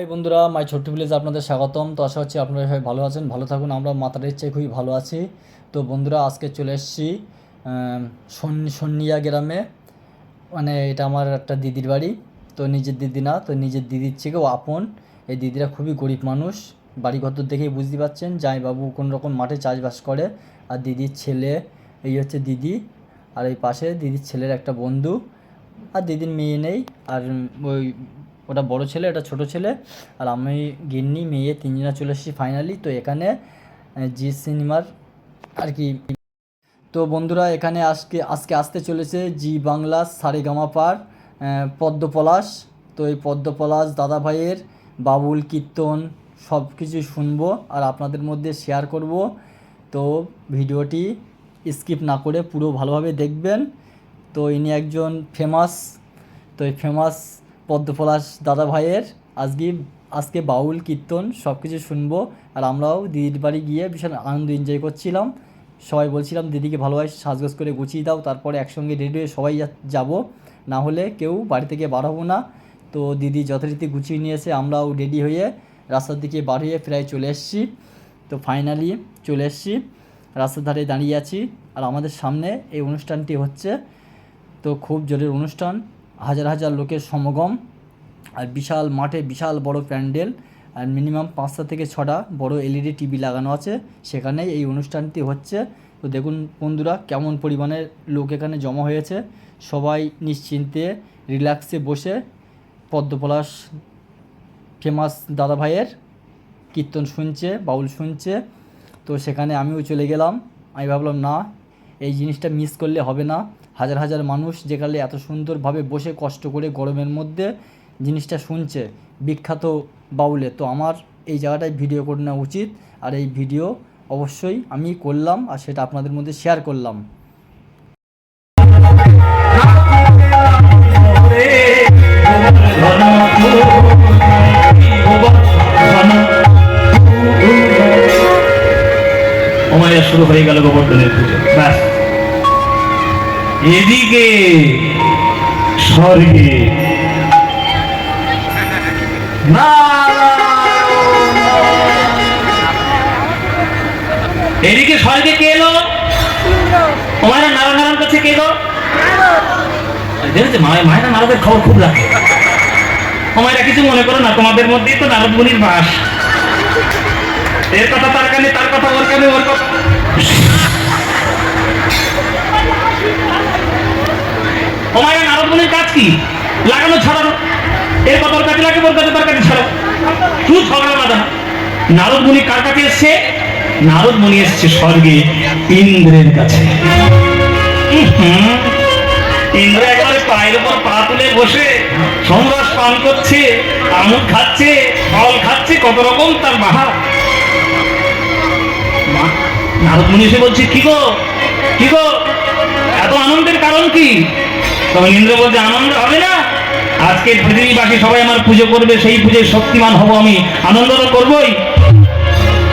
High বন্ধুরা, মাই ছোট্ট village আপনাদের স্বাগতম। তো আশা হচ্ছে আপনারা সবাই ভালো আছেন, ভালো থাকুন। আমরা মাতার চেয়ে খুবই ভালো আছি। তো বন্ধুরা, আজকে চলে এসেছি সন্নিয়া গ্রামে। মানে এটা আমার একটা দিদির বাড়ি। তো নিজের দিদি না, তো নিজের দিদির থেকেও আপন। এই দিদিরা খুবই গরিব মানুষ। বাড়ি ঘর দেখেই বুঝতে পারছেন বাবু কোন রকম মাঠে চাষবাস করে। আর দিদির ছেলে, এই হচ্ছে দিদি। আর এই পাশে দিদির ছেলের একটা বন্ধু। আর দিদির মেয়ে নেই। আর ওই ওটা বড় ছেলে এটা ছোট ছেলে। আর আমি গিন্নি মেয়ে তিনজনা চলে এসেছি ফাইনালি তো এখানে জি সিনেমার আর কি। তো বন্ধুরা এখানে আজকে আজকে আসতে চলেছে জি বাংলা সারেগামা পার আহ, পদ্মপলাশ। তো এই পদ্মপলাশ দাদা ভাইয়ের বাবুল কীর্তন সব কিছু শুনব আর আপনাদের মধ্যে শেয়ার করব। তো ভিডিওটি স্কিপ না করে পুরো ভালোভাবে দেখবেন। তো ইনি একজন ফেমাস তো এই ফেমাস পদ্মপলাশ দাদা ভাইয়ের আজকে আজকে বাউল, কীর্তন সব কিছু শুনব আর আমরাও দিদির বাড়ি গিয়ে ভীষণ আনন্দ এনজয় করছিলাম। সবাই বলছিলাম, দিদিকে ভালোভাবে সাজগোজ করে গুছিয়ে দাও, তারপরে একসঙ্গে রেডি হয়ে সবাই যাব। না হলে কেউ বাড়ি থেকে বার হব না। তো দিদি যথারীতি গুছিয়ে নিয়েছে আমরাও রেডি হয়ে রাস্তার দিকে বার হয়ে প্রায় চলে এসেছি। তো ফাইনালি চলে এসেছি, রাস্তার ধারে দাঁড়িয়ে আছি। আর আমাদের সামনে এই অনুষ্ঠানটি হচ্ছে তো খুব জোরের অনুষ্ঠান। হাজার হাজার লোকের সমাগম, আর বিশাল মাঠে বিশাল বড় প্যান্ডেল, আর মিনিমাম পাঁচটা থেকে ছটা বড় এলইডি টিভি লাগানো আছে। সেখানে এই অনুষ্ঠানটি হচ্ছে। তো দেখুন বন্ধুরা, কেমন পরিমাণের লোক এখানে জমা হয়েছে। সবাই নিশ্চিন্তে রিল্যাক্সে বসে পদ্মপলাশ ফেমাস দাদা ভাইয়ের কীর্তন শুনছে, বাউল শুনছে। তো সেখানে আমিও চলে গেলাম। আমি ভাবলাম, না, এই জিনিসটা মিস করলে হবে না। হাজার হাজার মানুষ যেখানে এত সুন্দরভাবে বসে কষ্ট করে গরমের মধ্যে জিনিসটা শুনছে বিখ্যাত বাউলে। তো আমার এই জায়গাটায় ভিডিও করে নেওয়া উচিত। আর এই ভিডিও অবশ্যই আমি করলাম আর সেটা আপনাদের মধ্যে শেয়ার করলাম। শুরু হয়ে গেল গোবর্ধনের পুজো। ব্যাস। এদিকে স্বর্গে এদিকে স্বর্গে কে এলো? তোমারা নারায়ণ নারায়ণ কাছে কে এলো? মায়েরা নারদের খবর খুব রাখে। তোমারা কিছু মনে করো না, তোমাদের মধ্যেই তো নারদ মুনির বাস। এর কথা তার কানে, তার কথা ওর কানে, ওর কথা কি? লাগানো ছাড়ানো। এর কথা ওর কাছে লাগে কাছে তার কাছে ছাড়াও শুধু ঝগড়া বাঁধা। নারদ মুনি কার কাছে এসছে? নারদ মুনি এসছে স্বর্গে ইন্দ্রের কাছে। ইন্দ্র একবারে পায়ের উপর পা তুলে বসে পান করছে আমুদ খাচ্ছে, ফল খাচ্ছে, কত রকম তার বাহার নারদ মুনি এসে বলছে, কি গো? কি গো? এত আনন্দের কারণ কি? তখন ইন্দ্র বলছে আনন্দ হবে না? আজকে পৃথিবীবাসী সবাই আমার পুজো করবে সেই পুজোয় শক্তিমান হব আমি। আনন্দ তো করবোই।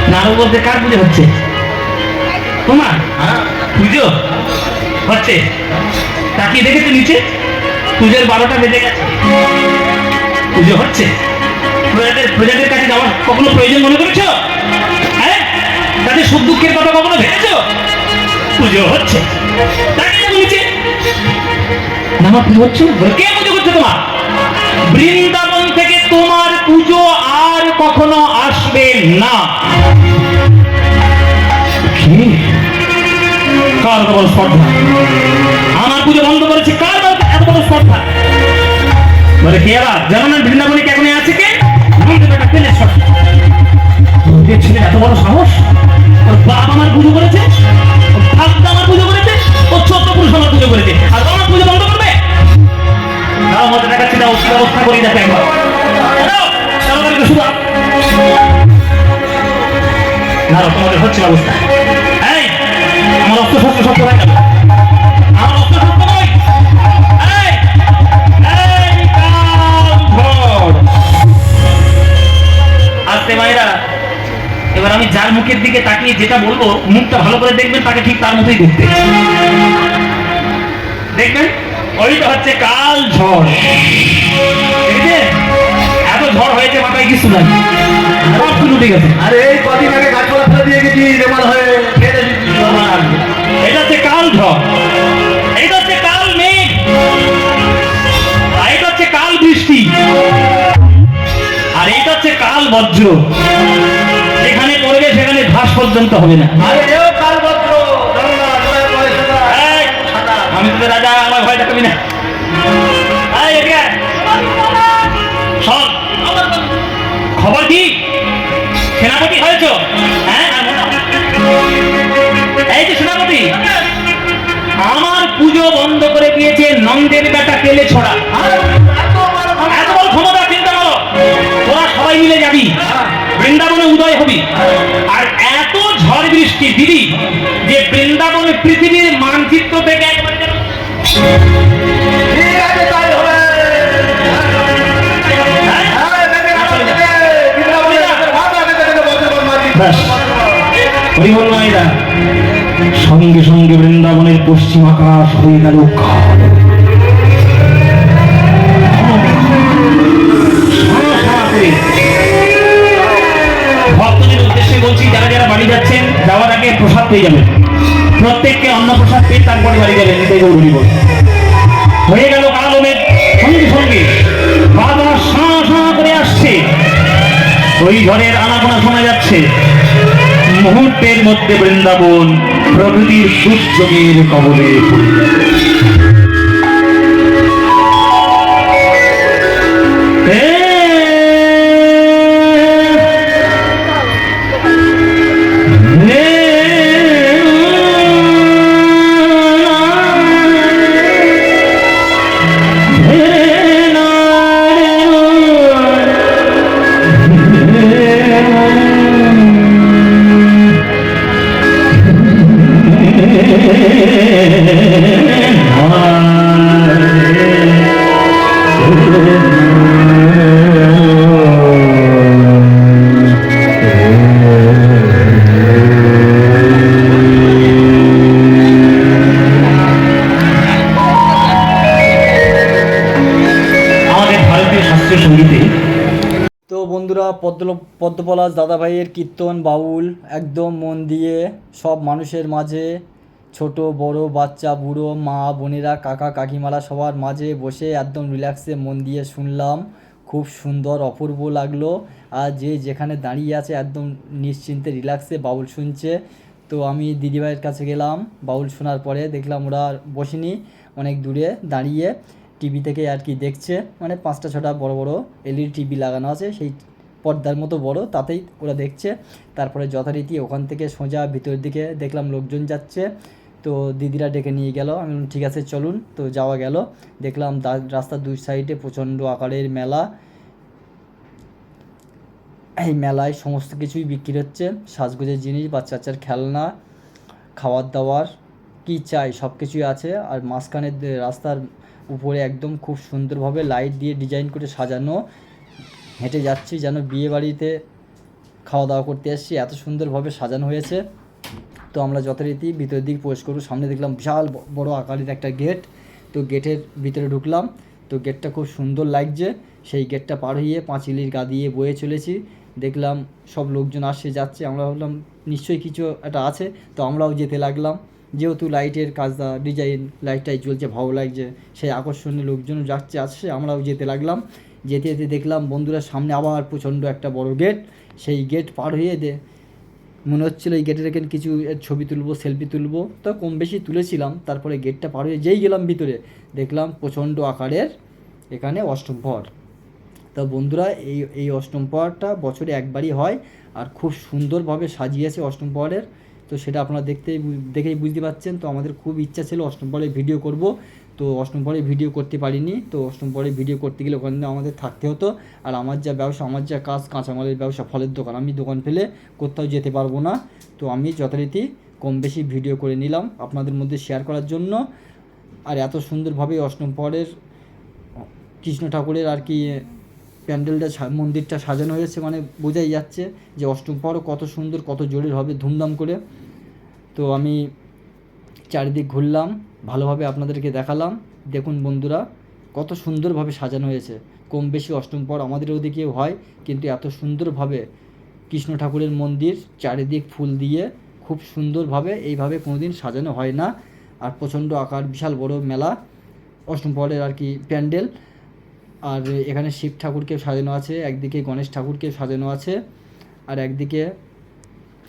নারদ বলতে কার পুজো হচ্ছে? তোমার? পুজো? হচ্ছে? তাকিয়ে দেখেছ নিচে? পুজোর বারোটা বেজে গেছে। পুজো হচ্ছে? প্রজাদের প্রজাদের কাছে যাওয়ার কখনো প্রয়োজন মনে করেছ? হ্যাঁ? তাদের সুখ দুঃখের কথা কখনো ভেবেছো? পুজো হচ্ছে। তাকিয়ে দেখো নিচে। না, আমার পুজো হচ্ছে কে পুজো তোমার? বৃন্দাবন থেকে তোমার পুজো আর কখনো আসবে না। কার বড় স্পর্ধা আমার পুজো বন্ধ করেছে কার? এত বড় স্পর্ধা বলে কে আবার জানো না বৃন্দাবনে কে এখন আছে কে? ছেলে এত বড় সাহস? বাপ আমার পুজো করেছে? আমার পুজো করেছে? ছোট পুরুষ আমার পুজো করেছে। আর আমার পুজো বন্ধ করবে? দাও মতো দেখাচ্ছি কি অবস্থা করি দেখো একবার। না তোমাদের হচ্ছে অবস্থা এই, আমার অস্ত্র শস্ত্র সব কোথায় গেল। আমার অস্ত্র শস্ত্র নয়। আস্তে মায়েরা এবার আমি যার মুখের দিকে তাকিয়ে যেটা বলব মুখটা ভালো করে দেখবেন তাকে ঠিক তার মতোই দেখতে। দেখবেন? ওইটা হচ্ছে কাল ঝড়। ঠিক আছে এত ঝড় হয়েছে মাথায় কিছু নাই। সব কিছু ঠিক আছে আরে এই কদিন আগে গাছপালা ফেলে দিয়ে গেছি রেমাল হয়ে। এটা হচ্ছে কাল ঝড়। এটা হচ্ছে কাল মেঘ। এটা হচ্ছে কাল বৃষ্টি। আর এটা হচ্ছে কাল বজ্র। ঘাস পর্যন্ত হবে না। আমি তো রাজা আমার ভয় দেখাবি খবর কি? সেনাপতি হয়েছ? হ্যাঁ এই যে সেনাপতি আমার পুজো বন্ধ করে দিয়েছে নন্দের বেটা কেলে ছড়া। দেখে বছর পর মাঝি। ব্যাস। হরিবল মায়েরা সঙ্গে সঙ্গে বৃন্দাবনের পশ্চিম আকাশ হয়ে গেল কালো। ভক্তদের উদ্দেশ্যে বলছি যারা যারা বাড়ি যাচ্ছেন যাওয়ার আগে প্রসাদ পেয়ে যাবেন। প্রত্যেককে অন্ন প্রসাদ পেয়ে তারপরে বাড়ি যাবেন, এটাই গৌরী বল হয়ে গেল কালো মেঘ সঙ্গে সঙ্গে সাঁ সাঁ করে আসছে। ওই ঝড়ের আনাগোনা শোনা যাচ্ছে। মুহূর্তের মধ্যে বৃন্দাবন প্রকৃতির সূর্যের কবলে পড়ে। পদ্ম পদ্মপলাশ, দাদাভাইয়ের কীর্তন, বাউল, একদম মন দিয়ে সব মানুষের মাঝে। ছোট, বড়, বাচ্চা, বুড়ো, মা, বোনেরা, কাকা, কাকিমারা সবার মাঝে বসে একদম রিল্যাক্সে মন দিয়ে শুনলাম। খুব সুন্দর, অপূর্ব লাগল। আর যে যেখানে দাঁড়িয়ে আছে একদম নিশ্চিন্তে রিল্যাক্সে বাউল শুনছে। তো আমি দিদিভাইয়ের কাছে গেলাম, বাউল শোনার পরে দেখলাম ওরা বসেনি অনেক দূরে দাঁড়িয়ে। টিভি থেকে আর কি দেখছে। মানে পাঁচটা, ছটা বড় বড় এলইডি টিভি লাগানো আছে, সেই পর্দার মতো বড়, তাতেই ওরা দেখছে। তারপরে যথারীতি ওখান থেকে সোজা ভিতরের দিকে দেখলাম লোকজন যাচ্ছে। তো দিদিরা ডেকে নিয়ে গেল। আমি ঠিক আছে, চলুন। তো যাওয়া গেল। দেখলাম রাস্তার দুই সাইডে প্রচণ্ড আকারের মেলা। এই মেলায় সমস্ত কিছুই বিক্রি হচ্ছে। সাজগোজের জিনিস বাচ্চা বাচ্চার খেলনা খাওয়ার দাওয়ার কি চাই সব কিছুই আছে। আর মাঝখানের রাস্তার উপরে একদম খুব সুন্দরভাবে লাইট দিয়ে ডিজাইন করে সাজানো। হেঁটে যাচ্ছি যেন বিয়ে বাড়িতে খাওয়া দাওয়া করতে এসেছি। এত সুন্দরভাবে সাজানো হয়েছে। তো আমরা যথারীতি ভিতরের দিক প্রবেশ করব। সামনে দেখলাম বিশাল বড় আকারের একটা গেট। তো গেটের ভিতরে ঢুকলাম। তো গেটটা খুব সুন্দর লাগছে। সেই গেটটা পার হয়ে পাঁচিলির গা দিয়ে বয়ে চলেছি। দেখলাম সব লোকজন আসছে, যাচ্ছে। আমরা ভাবলাম, নিশ্চয়ই কিছু একটা আছে। তো আমরাও যেতে লাগলাম। যেহেতু লাইটের কাজটা, ডিজাইন, লাইটটাই চলছে ভালো লাগছে। সেই আকর্ষণীয় লোকজন যাচ্ছে, আসছে। আমরাও যেতে লাগলাম। যেতে যেতে দেখলাম বন্ধুরা সামনে আবার প্রচণ্ড একটা বড় গেট সেই গেট পার হয়ে দে মনে হচ্ছিল এই গেটের এখানে কিছু ছবি তুলবো সেলফি তুলবো। তো কম বেশি তুলেছিলাম, তারপরে গেটটা পার হয়ে যেই গেলাম ভিতরে, দেখলাম প্রচণ্ড আকারের এখানে অষ্টম প্রহর তো বন্ধুরা, এই এই অষ্টম প্রহরটা বছরে একবারই হয় আর খুব সুন্দরভাবে সাজিয়েছে অষ্টম প্রহরের তো সেটা আপনারা দেখতে দেখেই বুঝতে পারছেন। তো আমাদের খুব ইচ্ছা ছিল অষ্টম ভিডিও করব। তো অষ্টম পরে ভিডিও করতে পারিনি, তো অষ্টম পরে ভিডিও করতে গেলে ওখানে আমাদের থাকতে হতো। আর আমার যা ব্যবসা, আমার যা কাজ, কাঁচামালের ব্যবসা, ফলের দোকান, আমি দোকান ফেলে কোথাও যেতে পারব না। তো আমি যথারীতি কম বেশি ভিডিও করে নিলাম আপনাদের মধ্যে শেয়ার করার জন্য। আর এত সুন্দরভাবে অষ্টম প্রহরের কৃষ্ণ ঠাকুরের আর কি প্যান্ডেলটা মন্দিরটা সাজানো হয়েছে মানে বোঝাই যাচ্ছে যে অষ্টম প্রহরও কত সুন্দর, কত জোরের হবে, ধুমধাম করে। তো আমি চারিদিক ঘুরলাম। ভালোভাবে আপনাদেরকে দেখালাম। দেখুন বন্ধুরা, কত সুন্দরভাবে সাজানো হয়েছে। কম বেশি অষ্টম পর আমাদের ওদিকেও হয়, কিন্তু এত সুন্দরভাবে কৃষ্ণ ঠাকুরের মন্দির চারিদিক ফুল দিয়ে খুব সুন্দরভাবে এইভাবে কোনোদিন সাজানো হয় না। আর প্রচণ্ড আকার, বিশাল বড় মেলা, অষ্টম পরের আর কি প্যান্ডেল। আর এখানে শিব ঠাকুরকে সাজানো আছে, একদিকে গণেশ ঠাকুরকে সাজানো আছে। আর একদিকে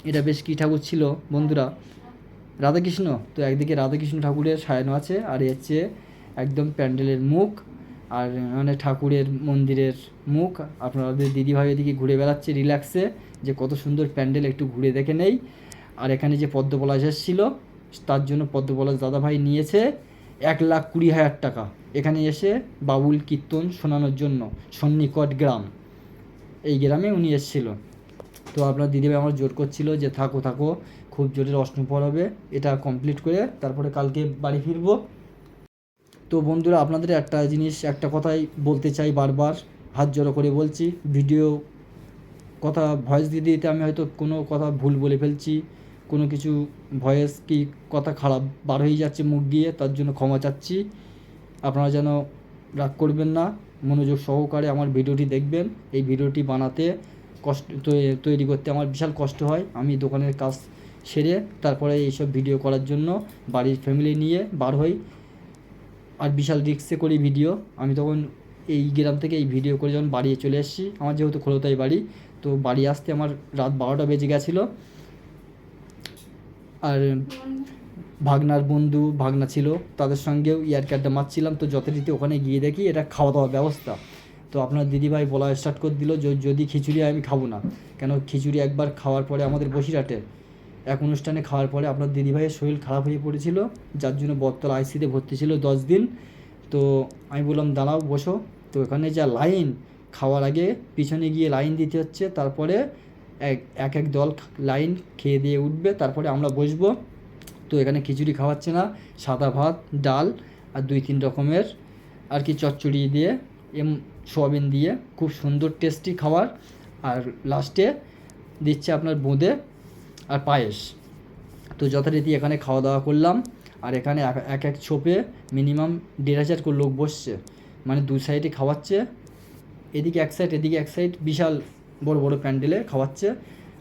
এটা বেশ কী ঠাকুর ছিল বন্ধুরা? রাধাকৃষ্ণ, তো একদিকে রাধাকৃষ্ণ ঠাকুরের সাজানো আছে, আর হচ্ছে একদম প্যান্ডেলের মুখ, আর মানে ঠাকুরের মন্দিরের মুখ। আপনাদের দিদিভাই এদিকে ঘুরে বেড়াচ্ছে রিল্যাক্সে যে কত সুন্দর প্যান্ডেল একটু ঘুরে দেখে নেই। আর এখানে যে পদ্মপলাশ এসেছিল, তার জন্য পদ্মপলাশ দাদাভাই নিয়েছে এক লাখ কুড়ি হাজার টাকা। এখানে এসে বাবুল কীর্তন শোনানোর জন্য, সন্নিকট গ্রাম। এই গ্রামে উনি এসেছিল। তো আপনার দিদিভাই আমার জোর করছিল যে থাকো থাকো খুব জোরের অষ্টম পর হবে, এটা কমপ্লিট করে তারপরে কালকে বাড়ি ফিরবো। তো বন্ধুরা, আপনাদের একটা জিনিস, একটা কথাই বলতে চাই বারবার, হাত জড়ো করে বলছি ভিডিও কথা ভয়েস দিতে দিতে আমি হয়তো কোনো কথা ভুল বলে ফেলছি, কোনো কিছু ভয়েস কি কথা খারাপ বার হয়ে যাচ্ছে মুখ দিয়ে, তার জন্য ক্ষমা চাচ্ছি। আপনারা যেন রাগ করবেন না, মনোযোগ সহকারে আমার ভিডিওটি দেখবেন, এই ভিডিওটি বানাতে কষ্ট তৈরি করতে আমার বিশাল কষ্ট হয়, আমি দোকানের কাজ সেরে তারপরে এইসব ভিডিও করার জন্য বাড়ির ফ্যামিলি নিয়ে বার হই। আর বিশাল রিক্সে করি ভিডিও আমি তখন এই গ্রাম থেকে এই ভিডিও করে যখন বাড়ি চলে এসেছি, আমার যেহেতু খোলতাই বাড়ি, তো বাড়ি আসতে আমার রাত বারোটা বেজে গেছিল। আর ভাগনার বন্ধু, ভাগনা ছিল, তাদের সঙ্গেও ইয়ার কার্ডটা মারছিলাম, তো যথারীতি ওখানে গিয়ে দেখি এটা খাওয়া দাওয়ার ব্যবস্থা। তো আপনার দিদিভাই বলা স্টার্ট করে দিল যদি খিচুড়ি আমি খাব না। কেন খিচুড়ি একবার খাওয়ার পরে আমাদের বসিরহাটে এক অনুষ্ঠানে খাওয়ার পরে আপনার দিদিভাইয়ের শরীর খারাপ হয়ে পড়েছিল, যার জন্য বটতলা আইসিতে ভর্তি ছিল দশ দিন। তো আমি বললাম, দাঁড়াও, বসো। তো এখানে যা লাইন, খাওয়ার আগে পিছনে গিয়ে লাইন দিতে হচ্ছে, তারপরে এক এক এক দল লাইন খেয়ে দিয়ে উঠবে, তারপরে আমরা বসবো। তো এখানে খিচুড়ি খাওয়াচ্ছে না, সাদা ভাত, ডাল আর দুই, তিন রকমের আর কি চচ্চড়ি দিয়ে, এম, সোয়াবিন দিয়ে। খুব সুন্দর, টেস্টি খাবার। আর লাস্টে দিচ্ছে আপনার বোঁদে আর পায়েস। তো যথারীতি এখানে খাওয়া দাওয়া করলাম। আর এখানে এক- এক ছোপে মিনিমাম দেড় হাজার করে লোক বসছে। মানে দু সাইডে খাওয়াচ্ছে। এদিকে এক সাইড এদিকে এক সাইড বিশাল বড় বড় প্যান্ডেলে খাওয়াচ্ছে।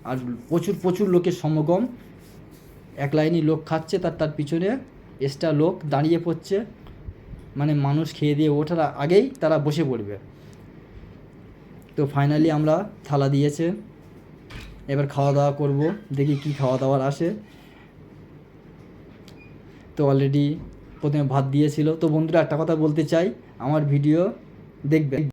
আর প্রচুর প্রচুর লোকের সমাগম। এক লাইনে লোক খাচ্ছে, তার তার পিছনে এক্সট্রা লোক দাঁড়িয়ে পড়ছে। মানে মানুষ খেয়ে দিয়ে ওঠার আগেই তারা বসে পড়বে। তো ফাইনালি আমরা থালা দিয়েছে। এবার খাওয়া দাওয়া করব, দেখি কি খাওয়া দাওয়ার আসে। তো অলরেডি প্রথমে ভাত দিয়েছিল। তো বন্ধুরা, একটা কথা বলতে চাই, আমার ভিডিও দেখবেন।